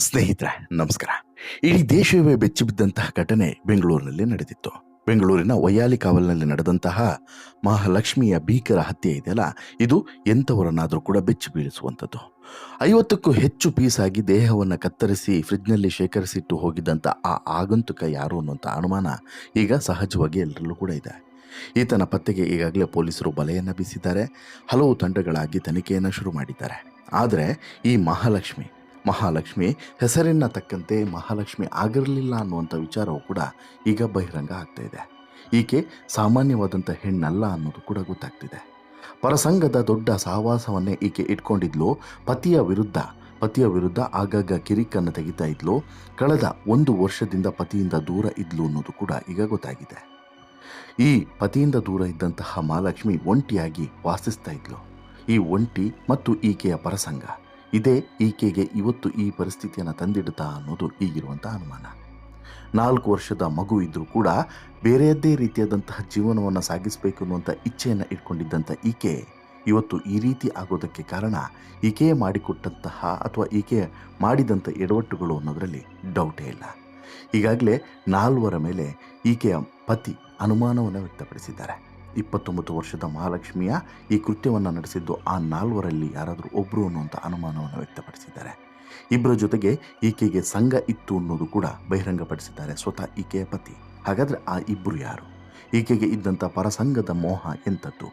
ಸ್ನೇಹಿತರೆ, ನಮಸ್ಕಾರ. ಇಡೀ ದೇಶವೇ ಬೆಚ್ಚಿಬಿದ್ದಂತಹ ಘಟನೆ ಬೆಂಗಳೂರಿನಲ್ಲಿ ನಡೆದಿತ್ತು. ಬೆಂಗಳೂರಿನ ವೈಯಾಲಿ ಕಾವಲ್ನಲ್ಲಿ ನಡೆದಂತಹ ಮಹಾಲಕ್ಷ್ಮಿಯ ಭೀಕರ ಹತ್ಯೆ ಇದೆಯಲ್ಲ ಇದು ಎಂಥವರನ್ನಾದರೂ ಕೂಡ ಬೆಚ್ಚಿ ಬೀಳಿಸುವಂಥದ್ದು. ಐವತ್ತಕ್ಕೂ ಹೆಚ್ಚು ಪೀಸಾಗಿ ದೇಹವನ್ನು ಕತ್ತರಿಸಿ ಫ್ರಿಜ್ನಲ್ಲಿ ಶೇಖರಿಸಿಟ್ಟು ಹೋಗಿದ್ದಂಥ ಆ ಆಗಂತುಕ ಯಾರು ಅನ್ನುವಂಥ ಅನುಮಾನ ಈಗ ಸಹಜವಾಗಿ ಎಲ್ಲರಲ್ಲೂ ಕೂಡ ಇದೆ. ಈತನ ಪತ್ತೆಗೆ ಈಗಾಗಲೇ ಪೊಲೀಸರು ಬಲೆಯನ್ನು ಬೀಸಿದ್ದಾರೆ. ಹಲವು ತಂಡಗಳಾಗಿ ತನಿಖೆಯನ್ನು ಶುರು ಮಾಡಿದ್ದಾರೆ. ಆದರೆ ಈ ಮಹಾಲಕ್ಷ್ಮಿ ಮಹಾಲಕ್ಷ್ಮಿ ಹೆಸರಿನ ತಕ್ಕಂತೆ ಮಹಾಲಕ್ಷ್ಮಿ ಆಗಿರಲಿಲ್ಲ ಅನ್ನುವಂಥ ವಿಚಾರವು ಕೂಡ ಈಗ ಬಹಿರಂಗ ಆಗ್ತಾ ಇದೆ. ಈಕೆ ಸಾಮಾನ್ಯವಾದಂಥ ಹೆಣ್ಣಲ್ಲ ಅನ್ನೋದು ಕೂಡ ಗೊತ್ತಾಗ್ತಿದೆ. ಪರಸಂಗದ ದೊಡ್ಡ ಸಹವಾಸವನ್ನೇ ಈಕೆ ಇಟ್ಕೊಂಡಿದ್ಲು. ಪತಿಯ ವಿರುದ್ಧ ಪತಿಯ ವಿರುದ್ಧ ಆಗಾಗ ಕಿರಿಕನ್ನು ತೆಗಿತಾ ಇದ್ಲು. ಕಳೆದ ಒಂದು ವರ್ಷದಿಂದ ಪತಿಯಿಂದ ದೂರ ಇದ್ಲು ಅನ್ನೋದು ಕೂಡ ಈಗ ಗೊತ್ತಾಗಿದೆ. ಈ ಪತಿಯಿಂದ ದೂರ ಇದ್ದಂತಹ ಮಹಾಲಕ್ಷ್ಮಿ ಒಂಟಿಯಾಗಿ ವಾಸಿಸ್ತಾ ಇದ್ಲು. ಈ ಒಂಟಿ ಮತ್ತು ಈಕೆಯ ಪರಸಂಗ. ಇದೇ ಈಕೆಗೆ ಇವತ್ತು ಈ ಪರಿಸ್ಥಿತಿಯನ್ನು ತಂದಿಡುತ್ತಾ ಅನ್ನೋದು ಈಗಿರುವಂಥ ಅನುಮಾನ. ನಾಲ್ಕು ವರ್ಷದ ಮಗು ಇದ್ದರೂ ಕೂಡ ಬೇರೆಯದ್ದೇ ರೀತಿಯಾದಂತಹ ಜೀವನವನ್ನು ಸಾಗಿಸಬೇಕು ಅನ್ನುವಂಥ ಇಚ್ಛೆಯನ್ನು ಇಟ್ಕೊಂಡಿದ್ದಂಥ ಈಕೆ ಇವತ್ತು ಈ ರೀತಿ ಆಗೋದಕ್ಕೆ ಕಾರಣ ಈಕೆ ಮಾಡಿಕೊಟ್ಟಂತಹ ಅಥವಾ ಈಕೆ ಮಾಡಿದಂಥ ಎಡವಟ್ಟುಗಳು ಅನ್ನೋದರಲ್ಲಿ ಡೌಟೇ ಇಲ್ಲ. ಈಗಾಗಲೇ ನಾಲ್ವರ ಮೇಲೆ ಈಕೆಯ ಪತಿ ಅನುಮಾನವನ್ನು ವ್ಯಕ್ತಪಡಿಸಿದ್ದಾರೆ. ಇಪ್ಪತ್ತೊಂಬತ್ತು ವರ್ಷದ ಮಹಾಲಕ್ಷ್ಮಿಯ ಈ ಕೃತ್ಯವನ್ನು ನಡೆಸಿದ್ದು ಆ ನಾಲ್ವರಲ್ಲಿ ಯಾರಾದರೂ ಒಬ್ಬರು ಅನ್ನುವಂಥ ಅನುಮಾನವನ್ನು ವ್ಯಕ್ತಪಡಿಸಿದ್ದಾರೆ. ಇಬ್ಬರ ಜೊತೆಗೆ ಈಕೆಗೆ ಸಂಘ ಇತ್ತು ಅನ್ನೋದು ಕೂಡ ಬಹಿರಂಗಪಡಿಸಿದ್ದಾರೆ ಸ್ವತಃ ಈಕೆಯ ಪತಿ. ಹಾಗಾದರೆ ಆ ಇಬ್ಬರು ಯಾರು? ಈಕೆಗೆ ಇದ್ದಂಥ ಪರಸಂಗದ ಮೋಹ ಎಂಥದ್ದು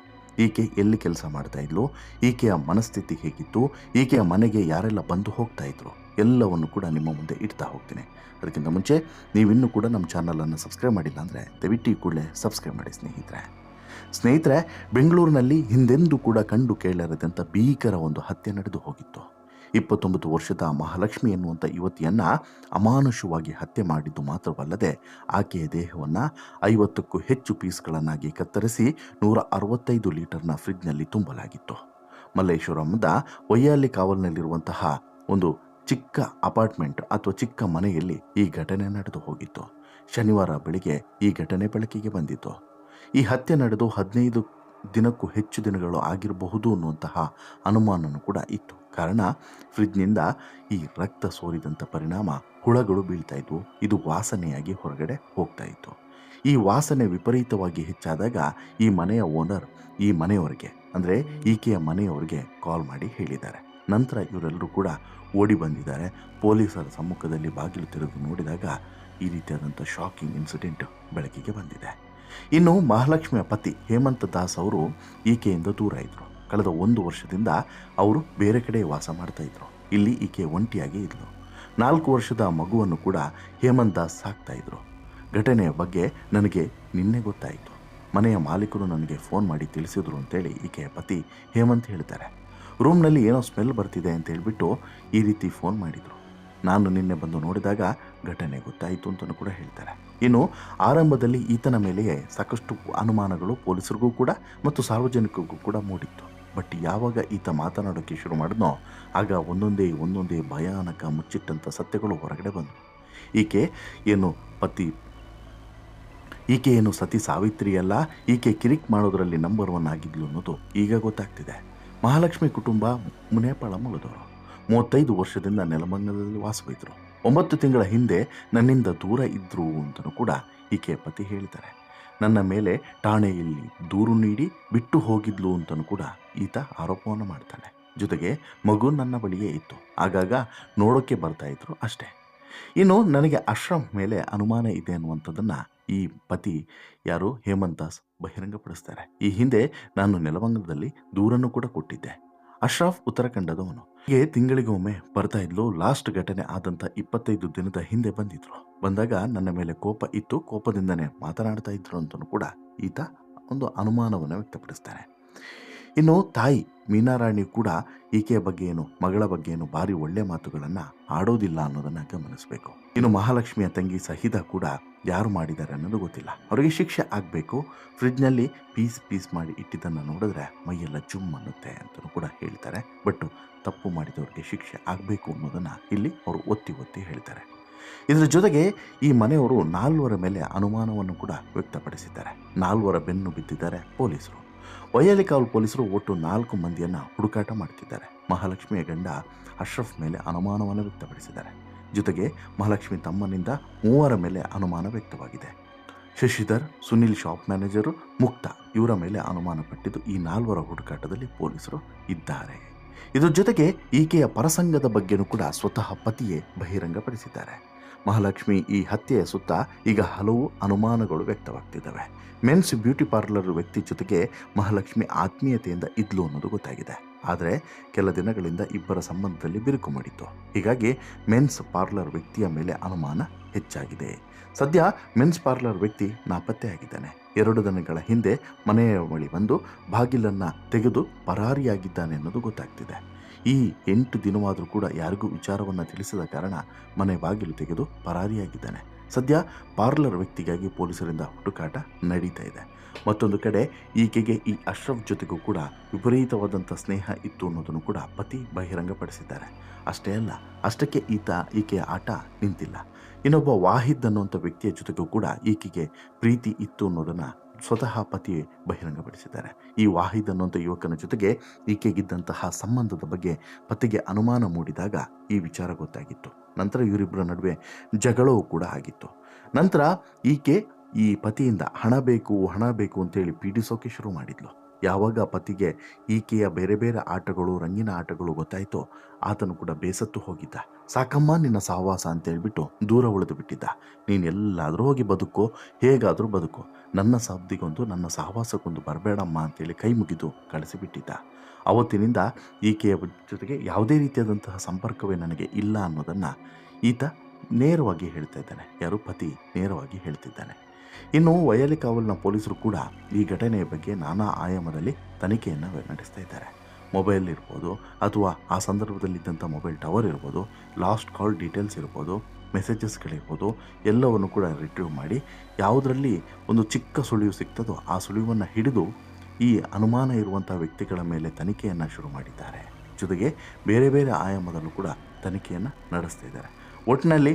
ಈಕೆ ಎಲ್ಲಿ ಕೆಲಸ ಮಾಡ್ತಾ ಇದ್ಲು? ಈಕೆಯ ಮನಸ್ಥಿತಿ ಹೇಗಿತ್ತು? ಈಕೆಯ ಮನೆಗೆ ಯಾರೆಲ್ಲ ಬಂದು ಹೋಗ್ತಾ ಇದ್ರು? ಎಲ್ಲವನ್ನು ಕೂಡ ನಿಮ್ಮ ಮುಂದೆ ಇಡ್ತಾ ಹೋಗ್ತೀನಿ. ಅದಕ್ಕಿಂತ ಮುಂಚೆ ನೀವಿನ್ನೂ ಕೂಡ ನಮ್ಮ ಚಾನಲನ್ನು ಸಬ್ಸ್ಕ್ರೈಬ್ ಮಾಡಿಲ್ಲ ಅಂದರೆ ದಯವಿಟ್ಟು ಕೂಡಲೇ ಸಬ್ಸ್ಕ್ರೈಬ್ ಮಾಡಿ ಸ್ನೇಹಿತರೆ. ಸ್ನೇಹಿತರೆ, ಬೆಂಗಳೂರಿನಲ್ಲಿ ಹಿಂದೆಂದೂ ಕೂಡ ಕಂಡು ಕೇಳರದಂಥ ಭೀಕರ ಒಂದು ಹತ್ಯೆ ನಡೆದು ಹೋಗಿತ್ತು. ಇಪ್ಪತ್ತೊಂಬತ್ತು ವರ್ಷದ ಮಹಾಲಕ್ಷ್ಮಿ ಎನ್ನುವಂಥ ಯುವತಿಯನ್ನು ಅಮಾನುಷವಾಗಿ ಹತ್ಯೆ ಮಾಡಿದ್ದು ಮಾತ್ರವಲ್ಲದೆ, ಆಕೆಯ ದೇಹವನ್ನು ಐವತ್ತಕ್ಕೂ ಹೆಚ್ಚು ಪೀಸ್ಗಳನ್ನಾಗಿ ಕತ್ತರಿಸಿ ನೂರ ಅರವತ್ತೈದು ಲೀಟರ್ನ ಫ್ರಿಜ್ನಲ್ಲಿ ತುಂಬಲಾಗಿತ್ತು. ಮಲ್ಲೇಶ್ವರಂದ ವೈಯಾಲಿ ಕಾವಲ್ನಲ್ಲಿರುವಂತಹ ಒಂದು ಚಿಕ್ಕ ಅಪಾರ್ಟ್ಮೆಂಟ್ ಅಥವಾ ಚಿಕ್ಕ ಮನೆಯಲ್ಲಿ ಈ ಘಟನೆ ನಡೆದು ಹೋಗಿತ್ತು. ಶನಿವಾರ ಬೆಳಿಗ್ಗೆ ಈ ಘಟನೆ ಬೆಳಕಿಗೆ ಬಂದಿತ್ತು. ಈ ಹತ್ಯೆ ನಡೆದು ಹದಿನೈದು ದಿನಕ್ಕೂ ಹೆಚ್ಚು ದಿನಗಳು ಆಗಿರಬಹುದು ಅನ್ನುವಂತಹ ಅನುಮಾನನೂ ಕೂಡ ಇತ್ತು. ಕಾರಣ ಫ್ರಿಜ್ನಿಂದ ಈ ರಕ್ತ ಸೋರಿದಂಥ ಪರಿಣಾಮ ಹುಳಗಳು ಬೀಳ್ತಾ ಇದ್ವು. ಇದು ವಾಸನೆಯಾಗಿ ಹೊರಗಡೆ ಹೋಗ್ತಾ ಇತ್ತು. ಈ ವಾಸನೆ ವಿಪರೀತವಾಗಿ ಹೆಚ್ಚಾದಾಗ ಈ ಮನೆಯ ಓನರ್ ಈ ಮನೆಯವರಿಗೆ, ಅಂದರೆ ಈಕೆಯ ಮನೆಯವರಿಗೆ ಕಾಲ್ ಮಾಡಿ ಹೇಳಿದ್ದಾರೆ. ನಂತರ ಇವರೆಲ್ಲರೂ ಕೂಡ ಓಡಿ ಬಂದಿದ್ದಾರೆ. ಪೊಲೀಸರ ಸಮ್ಮುಖದಲ್ಲಿ ಬಾಗಿಲು ತೆರೆದು ನೋಡಿದಾಗ ಈ ರೀತಿಯಾದಂಥ ಶಾಕಿಂಗ್ ಇನ್ಸಿಡೆಂಟ್ ಬೆಳಕಿಗೆ ಬಂದಿದೆ. ಇನ್ನು ಮಹಾಲಕ್ಷ್ಮಿಯ ಪತಿ ಹೇಮಂತ್ ದಾಸ್ ಅವರು ಈಕೆಯಿಂದ ದೂರ ಇದ್ದರು ಕಳೆದ ಒಂದು ವರ್ಷದಿಂದ ಅವರು ಬೇರೆ ಕಡೆ ವಾಸ ಮಾಡ್ತಾ ಇದ್ರು. ಇಲ್ಲಿ ಈಕೆ ಒಂಟಿಯಾಗಿ ಇದ್ಲು. ನಾಲ್ಕು ವರ್ಷದ ಮಗುವನ್ನು ಕೂಡ ಹೇಮಂತ್ ದಾಸ್ ಸಾಕ್ತಾ ಇದ್ರು. ಘಟನೆಯ ಬಗ್ಗೆ ನನಗೆ ನಿನ್ನೆ ಗೊತ್ತಾಯಿತು. ಮನೆಯ ಮಾಲೀಕರು ನನಗೆ ಫೋನ್ ಮಾಡಿ ತಿಳಿಸಿದ್ರು ಅಂತೇಳಿ ಈಕೆಯ ಪತಿ ಹೇಮಂತ್ ಹೇಳ್ತಾರೆ. ರೂಮ್ನಲ್ಲಿ ಏನೋ ಸ್ಮೆಲ್ ಬರ್ತಿದೆ ಅಂತ ಹೇಳಿಬಿಟ್ಟು ಈ ರೀತಿ ಫೋನ್ ಮಾಡಿದರು. ನಾನು ನಿನ್ನೆ ಬಂದು ನೋಡಿದಾಗ ಘಟನೆ ಗೊತ್ತಾಯಿತು ಅಂತಲೂ ಕೂಡ ಹೇಳ್ತಾರೆ. ಇನ್ನು ಆರಂಭದಲ್ಲಿ ಈತನ ಮೇಲೆಯೇ ಸಾಕಷ್ಟು ಅನುಮಾನಗಳು ಪೊಲೀಸರಿಗೂ ಕೂಡ ಮತ್ತು ಸಾರ್ವಜನಿಕರಿಗೂ ಕೂಡ ಮೂಡಿತ್ತು. ಬಟ್ ಯಾವಾಗ ಈತ ಮಾತನಾಡೋಕ್ಕೆ ಶುರು ಮಾಡಿದ್ನೋ, ಆಗ ಒಂದೊಂದೇ ಒಂದೊಂದೇ ಭಯಾನಕ ಮುಚ್ಚಿಟ್ಟಂಥ ಸತ್ಯಗಳು ಹೊರಗಡೆ ಬಂದವು. ಈಕೆ ಏನು ಪತಿ, ಈಕೆ ಏನು ಸತಿ ಸಾವಿತ್ರಿ ಅಲ್ಲ ಈಕೆ ಕಿರಿಕ್ ಮಾಡೋದರಲ್ಲಿ ನಂಬರ್ ಒನ್ ಆಗಿದ್ಲು ಅನ್ನೋದು ಈಗ ಗೊತ್ತಾಗ್ತಿದೆ. ಮಹಾಲಕ್ಷ್ಮಿ ಕುಟುಂಬ ಮುನೇಪಾಳ ಮೂಲದವರು. ಮೂವತ್ತೈದು ವರ್ಷದಿಂದ ನೆಲಮಂಗಲದಲ್ಲಿ ವಾಸವಿದ್ರು. ಒಂಬತ್ತು ತಿಂಗಳ ಹಿಂದೆ ನನ್ನಿಂದ ದೂರ ಇದ್ರು ಅಂತಲೂ ಕೂಡ ಈಕೆ ಪತಿ ಹೇಳ್ತಾರೆ ನನ್ನ ಮೇಲೆ ಠಾಣೆಯಲ್ಲಿ ದೂರು ನೀಡಿ ಬಿಟ್ಟು ಹೋಗಿದ್ಲು ಅಂತಲೂ ಕೂಡ ಈತ ಆರೋಪವನ್ನು ಮಾಡ್ತಾನೆ ಜೊತೆಗೆ ಮಗು ನನ್ನ ಬಳಿಯೇ ಇತ್ತು. ಆಗಾಗ ನೋಡೋಕ್ಕೆ ಬರ್ತಾ ಇದ್ರು ಅಷ್ಟೇ. ಇನ್ನು ನನಗೆ ಅಶ್ರಮ್ ಮೇಲೆ ಅನುಮಾನ ಇದೆ ಅನ್ನುವಂಥದ್ದನ್ನು ಈ ಪತಿ ಯಾರು? ಹೇಮಂತ್ ದಾಸ್ ಬಹಿರಂಗಪಡಿಸ್ತಾರೆ. ಈ ಹಿಂದೆ ನಾನು ನೆಲವಂಗದಲ್ಲಿ ದೂರನ್ನು ಕೂಡ ಕೊಟ್ಟಿದ್ದೆ. ಅಶ್ರಫ್ ಉತ್ತರಾಖಂಡದವನು. ಹೀಗೆ ತಿಂಗಳಿಗೊಮ್ಮೆ ಬರ್ತಾ ಇದ್ಲು. ಲಾಸ್ಟ್ ಘಟನೆ ಆದಂತ ಇಪ್ಪತ್ತೈದು ದಿನದ ಹಿಂದೆ ಬಂದಿದ್ರು. ಬಂದಾಗ ನನ್ನ ಮೇಲೆ ಕೋಪ ಇತ್ತು. ಕೋಪದಿಂದನೇ ಮಾತನಾಡ್ತಾ ಇದ್ರು ಅಂತಲೂ ಕೂಡ ಈತ ಒಂದು ಅನುಮಾನವನ್ನು ವ್ಯಕ್ತಪಡಿಸ್ತಾನೆ. ಇನ್ನು ತಾಯಿ ಮೀನಾರಾಣಿ ಕೂಡ ಈಕೆಯ ಬಗ್ಗೆ ಏನು ಮಗಳ ಬಗ್ಗೆ ಏನು ಭಾರಿ ಒಳ್ಳೆ ಮಾತುಗಳನ್ನು ಆಡೋದಿಲ್ಲ ಅನ್ನೋದನ್ನ ಗಮನಿಸಬೇಕು. ಇನ್ನು ಮಹಾಲಕ್ಷ್ಮಿಯ ತಂಗಿ ಸಹಿತ ಕೂಡ ಯಾರು ಮಾಡಿದ್ದಾರೆ ಅನ್ನೋದು ಗೊತ್ತಿಲ್ಲ. ಅವರಿಗೆ ಶಿಕ್ಷೆ ಆಗಬೇಕು. ಫ್ರಿಜ್ನಲ್ಲಿ ಪೀಸ್ ಪೀಸ್ ಮಾಡಿ ಇಟ್ಟಿದ್ದನ್ನು ನೋಡಿದ್ರೆ ಮೈಯೆಲ್ಲ ಜುಮ್ ಅನ್ನುತ್ತೆ ಅಂತಲೂ ಕೂಡ ಹೇಳ್ತಾರೆ. ಬಟ್ ತಪ್ಪು ಮಾಡಿದವರಿಗೆ ಶಿಕ್ಷೆ ಆಗಬೇಕು ಅನ್ನೋದನ್ನು ಇಲ್ಲಿ ಅವರು ಒತ್ತಿ ಒತ್ತಿ ಹೇಳ್ತಾರೆ. ಇದರ ಜೊತೆಗೆ ಈ ಮನೆಯವರು ನಾಲ್ವರ ಮೇಲೆ ಅನುಮಾನವನ್ನು ಕೂಡ ವ್ಯಕ್ತಪಡಿಸಿದ್ದಾರೆ. ನಾಲ್ವರ ಬೆನ್ನು ಬಿದ್ದಿದ್ದಾರೆ ಪೊಲೀಸರು. ವೈಯಾಲಿಕಾವಲ್ ಪೊಲೀಸರು ಒಟ್ಟು ನಾಲ್ಕು ಮಂದಿಯನ್ನು ಹುಡುಕಾಟ ಮಾಡ್ತಿದ್ದಾರೆ. ಮಹಾಲಕ್ಷ್ಮಿಯ ಗಂಡ ಅಶ್ರಫ್ ಮೇಲೆ ಅನುಮಾನವನ್ನು ವ್ಯಕ್ತಪಡಿಸಿದ್ದಾರೆ. ಜೊತೆಗೆ ಮಹಾಲಕ್ಷ್ಮಿ ತಮ್ಮನಿಂದ ಮೂವರ ಮೇಲೆ ಅನುಮಾನ ವ್ಯಕ್ತವಾಗಿದೆ. ಶಶಿಧರ್, ಸುನಿಲ್ ಶಾಪ್ ಮ್ಯಾನೇಜರು, ಮುಕ್ತ ಇವರ ಮೇಲೆ ಅನುಮಾನ ಪಟ್ಟಿದ್ದು ಈ ನಾಲ್ವರ ಹುಡುಕಾಟದಲ್ಲಿ ಪೊಲೀಸರು ಇದ್ದಾರೆ. ಇದರ ಜೊತೆಗೆ ಈಕೆಯ ಪರಸಂಗದ ಬಗ್ಗೆನೂ ಕೂಡ ಸ್ವತಃ ಪತಿಯೇ ಬಹಿರಂಗಪಡಿಸಿದ್ದಾರೆ. ಮಹಾಲಕ್ಷ್ಮಿ ಈ ಹತ್ಯೆಯ ಸುತ್ತ ಈಗ ಹಲವು ಅನುಮಾನಗಳು ವ್ಯಕ್ತವಾಗ್ತಿದ್ದಾವೆ. ಮೆನ್ಸ್ ಬ್ಯೂಟಿ ಪಾರ್ಲರ್ ವ್ಯಕ್ತಿ ಜೊತೆಗೆ ಮಹಾಲಕ್ಷ್ಮಿ ಆತ್ಮೀಯತೆಯಿಂದ ಇದ್ಲು ಅನ್ನೋದು ಗೊತ್ತಾಗಿದೆ. ಆದರೆ ಕೆಲ ದಿನಗಳಿಂದ ಇಬ್ಬರ ಸಂಬಂಧದಲ್ಲಿ ಬಿರುಕು ಮಾಡಿತ್ತು. ಹೀಗಾಗಿ ಮೆನ್ಸ್ ಪಾರ್ಲರ್ ವ್ಯಕ್ತಿಯ ಮೇಲೆ ಅನುಮಾನ ಹೆಚ್ಚಾಗಿದೆ. ಸದ್ಯ ಮೆನ್ಸ್ ಪಾರ್ಲರ್ ವ್ಯಕ್ತಿ ನಾಪತ್ತೆಯಾಗಿದ್ದಾನೆ ಎರಡು ದಿನಗಳ ಹಿಂದೆ ಮನೆಯ ಬಳಿ ಬಂದು ಬಾಗಿಲನ್ನು ತೆಗೆದು ಪರಾರಿಯಾಗಿದ್ದಾನೆ ಅನ್ನೋದು ಗೊತ್ತಾಗ್ತಿದೆ. ಈ ಎಂಟು ದಿನವಾದರೂ ಕೂಡ ಯಾರಿಗೂ ವಿಚಾರವನ್ನು ತಿಳಿಸದ ಕಾರಣ ಮನೆ ಬಾಗಿಲು ತೆಗೆದು ಪರಾರಿಯಾಗಿದ್ದಾನೆ. ಸದ್ಯ ಪಾರ್ಲರ್ ವ್ಯಕ್ತಿಗಾಗಿ ಪೊಲೀಸರಿಂದ ಹುಡುಕಾಟ ನಡೀತಾ ಇದೆ. ಮತ್ತೊಂದು ಕಡೆ ಈಕೆಗೆ ಈ ಅಶ್ರಫ್ ಜೊತೆಗೂ ಕೂಡ ವಿಪರೀತವಾದಂಥ ಸ್ನೇಹ ಇತ್ತು ಅನ್ನೋದನ್ನು ಕೂಡ ಪತಿ ಬಹಿರಂಗಪಡಿಸಿದ್ದಾರೆ. ಅಷ್ಟೇ ಅಲ್ಲ, ಅಷ್ಟಕ್ಕೆ ಈತ ಈಕೆಯ ಆಟ ನಿಂತಿಲ್ಲ. ಇನ್ನೊಬ್ಬ ವಾಹಿದ್ ಅನ್ನುವಂಥ ವ್ಯಕ್ತಿಯ ಜೊತೆಗೂ ಕೂಡ ಈಕೆಗೆ ಪ್ರೀತಿ ಇತ್ತು ಅನ್ನೋದನ್ನು ಸ್ವತಃ ಪತಿ ಬಹಿರಂಗಪಡಿಸಿದ್ದಾರೆ. ಈ ವಾಹಿದ್ ಅನ್ನುವಂಥ ಯುವಕನ ಜೊತೆಗೆ ಈಕೆಗಿದ್ದಂತಹ ಸಂಬಂಧದ ಬಗ್ಗೆ ಪತಿಗೆ ಅನುಮಾನ ಮೂಡಿದಾಗ ಈ ವಿಚಾರ ಗೊತ್ತಾಗಿತ್ತು. ನಂತರ ಇವರಿಬ್ಬರ ನಡುವೆ ಜಗಳವೂ ಕೂಡ ಆಗಿತ್ತು. ನಂತರ ಈಕೆ ಈ ಪತಿಯಿಂದ ಹಣ ಬೇಕು ಹಣ ಬೇಕು ಅಂತೇಳಿ ಪೀಡಿಸೋಕೆ ಶುರು ಮಾಡಿದ್ಲು. ಯಾವಾಗ ಪತಿಗೆ ಈಕೆಯ ಬೇರೆ ಬೇರೆ ಆಟಗಳು, ರಂಗಿನ ಆಟಗಳು ಗೊತ್ತಾಯಿತೋ ಆತನು ಕೂಡ ಬೇಸತ್ತು ಹೋಗಿದ್ದ. ಸಾಕಮ್ಮ, ನಿನ್ನ ಸಹವಾಸ ಅಂತ ಹೇಳ್ಬಿಟ್ಟು ದೂರ ಉಳಿದು ಬಿಟ್ಟಿದ್ದ. ನೀನು ಎಲ್ಲಾದರೂ ಹೋಗಿ ಬದುಕೋ, ಹೇಗಾದರೂ ಬದುಕೋ. ನನ್ನ ಸಬ್ದಿಗೊಂದು ನನ್ನ ಸಹವಾಸಕ್ಕೊಂದು ಬರಬೇಡಮ್ಮ ಅಂತೇಳಿ ಕೈ ಮುಗಿದು ಕಳಿಸಿಬಿಟ್ಟಿದ್ದ. ಅವತ್ತಿನಿಂದ ಈಕೆಯ ಜೊತೆಗೆ ಯಾವುದೇ ರೀತಿಯಾದಂತಹ ಸಂಪರ್ಕವೇ ನನಗೆ ಇಲ್ಲ ಅನ್ನೋದನ್ನು ಈತ ನೇರವಾಗಿ ಹೇಳ್ತಾ ಇದ್ದಾನೆ. ಯಾರು ಪತಿ ನೇರವಾಗಿ ಹೇಳ್ತಿದ್ದಾನೆ. ಇನ್ನು ವಯಲಿ ಕಾವಲ್ನ ಪೊಲೀಸರು ಕೂಡ ಈ ಘಟನೆಯ ಬಗ್ಗೆ ನಾನಾ ಆಯಾಮದಲ್ಲಿ ತನಿಖೆಯನ್ನು ನಡೆಸ್ತಾ ಇದ್ದಾರೆ. ಮೊಬೈಲ್ ಇರ್ಬೋದು ಅಥವಾ ಆ ಸಂದರ್ಭದಲ್ಲಿದ್ದಂಥ ಮೊಬೈಲ್ ಟವರ್ ಇರ್ಬೋದು, ಲಾಸ್ಟ್ ಕಾಲ್ ಡೀಟೇಲ್ಸ್ ಇರ್ಬೋದು, ಮೆಸೇಜಸ್ಗಳಿರ್ಬೋದು, ಎಲ್ಲವನ್ನು ಕೂಡ ರಿಟ್ರೀವ್ ಮಾಡಿ ಯಾವುದರಲ್ಲಿ ಒಂದು ಚಿಕ್ಕ ಸುಳಿವು ಸಿಗ್ತದೋ ಆ ಸುಳಿವನ್ನು ಹಿಡಿದು ಈ ಅನುಮಾನ ಇರುವಂಥ ವ್ಯಕ್ತಿಗಳ ಮೇಲೆ ತನಿಖೆಯನ್ನು ಶುರು ಮಾಡಿದ್ದಾರೆ. ಜೊತೆಗೆ ಬೇರೆ ಬೇರೆ ಆಯಾಮದಲ್ಲೂ ಕೂಡ ತನಿಖೆಯನ್ನು ನಡೆಸ್ತಾ ಇದ್ದಾರೆ. ಒಟ್ಟಿನಲ್ಲಿ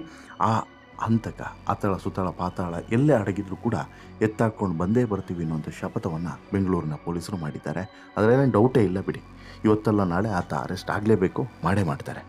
ಆ ಹಂತಕ ಅತಳ ಸುತ್ತಳ ಪಾತಾಳ ಎಲ್ಲೇ ಅಡಗಿದ್ರು ಕೂಡ ಎತ್ತಾಕೊಂಡು ಬಂದೇ ಬರ್ತೀವಿ ಅನ್ನುವಂಥ ಶಪಥವನ್ನು ಬೆಂಗಳೂರಿನ ಪೊಲೀಸರು ಮಾಡಿದ್ದಾರೆ. ಅದರಲ್ಲೇನು ಡೌಟೇ ಇಲ್ಲ ಬಿಡಿ. ಇವತ್ತಲ್ಲ ನಾಳೆ ಆತ ಅರೆಸ್ಟ್ ಆಗಲೇಬೇಕು, ಮಾಡೇ ಮಾಡ್ತಾರೆ.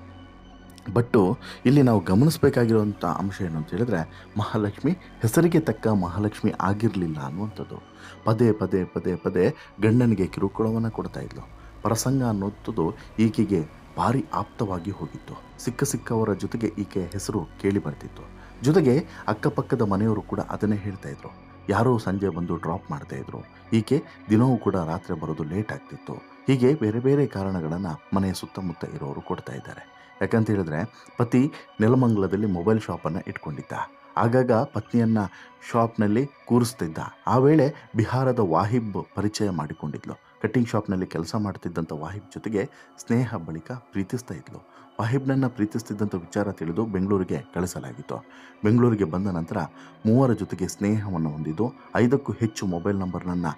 ಬಟ್ಟು ಇಲ್ಲಿ ನಾವು ಗಮನಿಸಬೇಕಾಗಿರುವಂಥ ಅಂಶ ಏನು ಅಂತ ಹೇಳಿದ್ರೆ, ಮಹಾಲಕ್ಷ್ಮಿ ಹೆಸರಿಗೆ ತಕ್ಕ ಮಹಾಲಕ್ಷ್ಮಿ ಆಗಿರಲಿಲ್ಲ ಅನ್ನುವಂಥದ್ದು. ಪದೇ ಪದೇ ಪದೇ ಪದೇ ಗಂಡನಿಗೆ ಕಿರುಕುಳವನ್ನು ಕೊಡ್ತಾ ಇದ್ಲು. ಪ್ರಸಂಗ ಅನ್ನೋಂಥದ್ದು ಈಕೆಗೆ ಭಾರಿ ಆಪ್ತವಾಗಿ ಹೋಗಿತ್ತು. ಸಿಕ್ಕ ಸಿಕ್ಕವರ ಜೊತೆಗೆ ಈಕೆಯ ಹೆಸರು ಕೇಳಿ ಬರ್ತಿತ್ತು. ಜೊತೆಗೆ ಅಕ್ಕಪಕ್ಕದ ಮನೆಯವರು ಕೂಡ ಅದನ್ನೇ ಹೇಳ್ತಾ ಇದ್ರು. ಯಾರೋ ಸಂಜೆ ಬಂದು ಡ್ರಾಪ್ ಮಾಡ್ತಾ ಇದ್ರು. ಈಕೆ ದಿನವೂ ಕೂಡ ರಾತ್ರಿ ಬರೋದು ಲೇಟ್ ಆಗ್ತಿತ್ತು. ಹೀಗೆ ಬೇರೆ ಬೇರೆ ಕಾರಣಗಳನ್ನು ಮನೆಯ ಸುತ್ತಮುತ್ತ ಇರೋರು ಕೊಡ್ತಾ ಇದ್ದಾರೆ. ಯಾಕಂತ ಹೇಳಿದ್ರೆ, ಪತಿ ನೆಲಮಂಗಲದಲ್ಲಿ ಮೊಬೈಲ್ ಶಾಪನ್ನು ಇಟ್ಕೊಂಡಿದ್ದ. ಆಗಾಗ ಪತ್ನಿಯನ್ನು ಶಾಪ್ನಲ್ಲಿ ಕೂರಿಸ್ತಿದ್ದ. ಆ ವೇಳೆ ಬಿಹಾರದ ವಾಹಿಬ್ ಪರಿಚಯ ಮಾಡಿಕೊಂಡಿದ್ಲು. ಕಟ್ಟಿಂಗ್ ಶಾಪ್ನಲ್ಲಿ ಕೆಲಸ ಮಾಡ್ತಿದ್ದಂಥ ವಾಹಿಬ್ ಜೊತೆಗೆ ಸ್ನೇಹ ಬಳಿಕ ಪ್ರೀತಿಸ್ತಾ ಇದ್ಲು. ವಾಹಿಬ್ನನ್ನು ಪ್ರೀತಿಸ್ತಿದ್ದಂಥ ವಿಚಾರ ತಿಳಿದು ಬೆಂಗಳೂರಿಗೆ ಕಳಿಸಲಾಗಿತ್ತು. ಬೆಂಗಳೂರಿಗೆ ಬಂದ ನಂತರ ಮೂವರ ಜೊತೆಗೆ ಸ್ನೇಹವನ್ನು ಹೊಂದಿದ್ದು, ಐದಕ್ಕೂ ಹೆಚ್ಚು ಮೊಬೈಲ್ ನಂಬರ್ನನ್ನು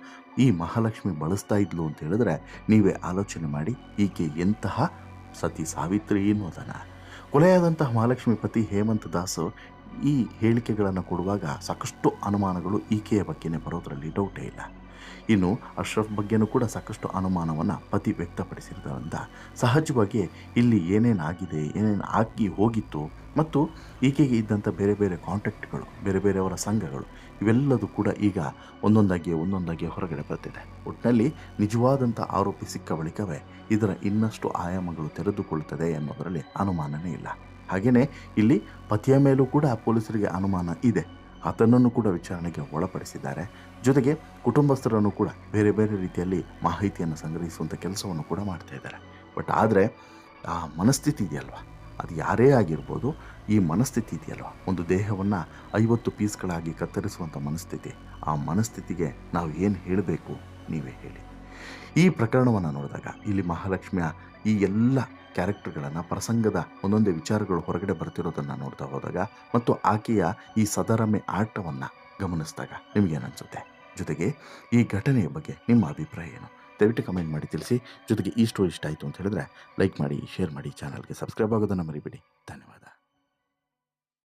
ಈ ಮಹಾಲಕ್ಷ್ಮಿ ಬಳಸ್ತಾ ಇದ್ಲು ಅಂತ ಹೇಳಿದ್ರೆ ನೀವೇ ಆಲೋಚನೆ ಮಾಡಿ, ಈಕೆ ಎಂತಹ ಸತಿ ಸಾವಿತ್ರಿ ಎನ್ನುವುದನ್ನು ಕೊಲೆಯಾದಂತಹ ಮಹಾಲಕ್ಷ್ಮಿ ಪತಿ ಹೇಮಂತ್ ದಾಸ್ ಈ ಹೇಳಿಕೆಗಳನ್ನು ಕೊಡುವಾಗ ಸಾಕಷ್ಟು ಅನುಮಾನಗಳು ಈಕೆಯ ಬಗ್ಗೆನೇ ಬರೋದರಲ್ಲಿ ಡೌಟೇ ಇಲ್ಲ. ಇನ್ನು ಅಶ್ರಫ್ ಬಗ್ಗೆನೂ ಕೂಡ ಸಾಕಷ್ಟು ಅನುಮಾನವನ್ನು ಪತಿ ವ್ಯಕ್ತಪಡಿಸಿರೋದ್ರಿಂದ ಸಹಜವಾಗಿ ಇಲ್ಲಿ ಏನೇನಾಗಿದೆ ಏನೇನು ಆಗಿ ಹೋಗಿತ್ತು ಮತ್ತು ಈಕೆಗೆ ಇದ್ದಂಥ ಬೇರೆ ಬೇರೆ ಕಾಂಟ್ಯಾಕ್ಟ್ಗಳು, ಬೇರೆ ಬೇರೆಯವರ ಸಂಘಗಳು ಇವೆಲ್ಲದೂ ಕೂಡ ಈಗ ಒಂದೊಂದಾಗಿ ಒಂದೊಂದಾಗಿ ಹೊರಗಡೆ ಬರ್ತಿದೆ. ಒಟ್ಟಿನಲ್ಲಿ ನಿಜವಾದಂಥ ಆರೋಪಿ ಸಿಕ್ಕ ಬಳಿಕವೇ ಇದರ ಇನ್ನಷ್ಟು ಆಯಾಮಗಳು ತೆರೆದುಕೊಳ್ಳುತ್ತದೆ ಅನ್ನೋದರಲ್ಲಿ ಅನುಮಾನನೇ ಇಲ್ಲ. ಹಾಗೆಯೇ ಇಲ್ಲಿ ಪತಿಯ ಮೇಲೂ ಕೂಡ ಪೊಲೀಸರಿಗೆ ಅನುಮಾನ ಇದೆ. ಆತನನ್ನು ಕೂಡ ವಿಚಾರಣೆಗೆ ಒಳಪಡಿಸಿದ್ದಾರೆ. ಜೊತೆಗೆ ಕುಟುಂಬಸ್ಥರನ್ನು ಕೂಡ ಬೇರೆ ಬೇರೆ ರೀತಿಯಲ್ಲಿ ಮಾಹಿತಿಯನ್ನು ಸಂಗ್ರಹಿಸುವಂಥ ಕೆಲಸವನ್ನು ಕೂಡ ಮಾಡ್ತಾ ಇದ್ದಾರೆ. ಬಟ್ ಆದರೆ ಆ ಮನಸ್ಥಿತಿ ಇದೆಯಲ್ವಾ? ಅದು ಯಾರೇ ಆಗಿರ್ಬೋದು ಈ ಮನಸ್ಥಿತಿ ಇದೆಯಲ್ವ? ಒಂದು ದೇಹವನ್ನು ಐವತ್ತು ಪೀಸ್ಗಳಾಗಿ ಕತ್ತರಿಸುವಂಥ ಮನಸ್ಥಿತಿ. ಆ ಮನಸ್ಥಿತಿಗೆ ನಾವು ಏನು ಹೇಳಬೇಕು ನೀವೇ ಹೇಳಿ. ಈ ಪ್ರಕರಣವನ್ನು ನೋಡಿದಾಗ ಇಲ್ಲಿ ಮಹಾಲಕ್ಷ್ಮಿಯ ಈ ಎಲ್ಲ ಕ್ಯಾರೆಕ್ಟರ್ಗಳನ್ನು ಪ್ರಸಂಗದ ಒಂದೊಂದೇ ವಿಚಾರಗಳು ಹೊರಗಡೆ ಬರ್ತಿರೋದನ್ನು ನೋಡ್ತಾ ಹೋದಾಗ ಮತ್ತು ಆಕೆಯ ಈ ಸದರಮೆ ಆಟವನ್ನು ಗಮನಿಸಿದಾಗ ನಿಮಗೇನನ್ಸುತ್ತೆ? ಜೊತೆಗೆ ಈ ಘಟನೆಯ ಬಗ್ಗೆ ನಿಮ್ಮ ಅಭಿಪ್ರಾಯ ಏನು? ದಯವಿಟ್ಟು ಕಮೆಂಟ್ ಮಾಡಿ ತಿಳಿಸಿ. ಜೊತೆಗೆ ಈ ಸ್ಟೋರಿ ಇಷ್ಟ ಆಯಿತು ಅಂತ ಹೇಳಿದ್ರೆ ಲೈಕ್ ಮಾಡಿ ಶೇರ್ ಮಾಡಿ ಚಾನಲ್ಗೆ ಸಬ್ಸ್ಕ್ರೈಬ್ ಆಗೋದನ್ನು ಮರಿಬೇಡಿ. ಧನ್ಯವಾದ.